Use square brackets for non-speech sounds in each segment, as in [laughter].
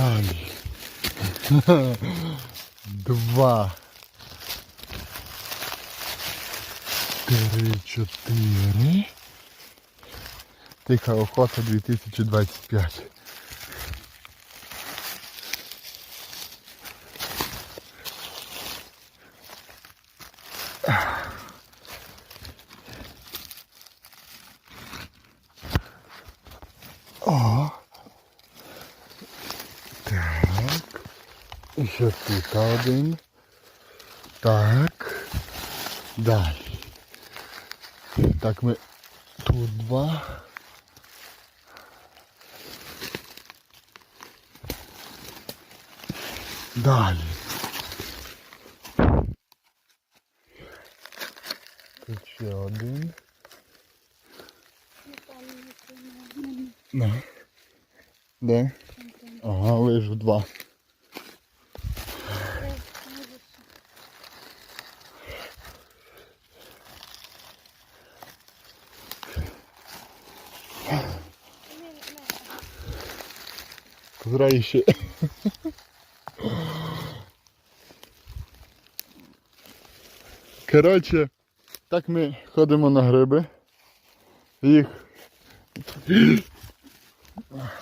Далі. [laughs] Два. Три, чотири. Тиха охота 2025. О. І ще тут один. Так. Далі. Так, ми тут два. Далі. Тут ще один. На. Де? Ага, лише два. Позирай ще. Коротше, так ми ходимо на гриби. Їх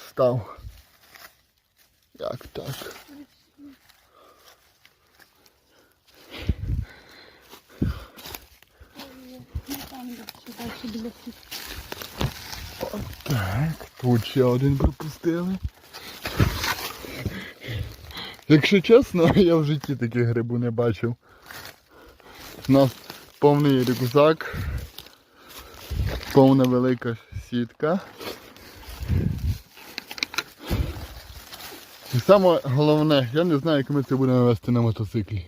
став. Як так? Так, тут ще один пропустили. Якщо чесно, [laughs] я в житті таких грибу не бачив. У нас повний рюкзак, повна велика сітка. І саме головне, я не знаю, як ми це будемо вести на мотоциклі.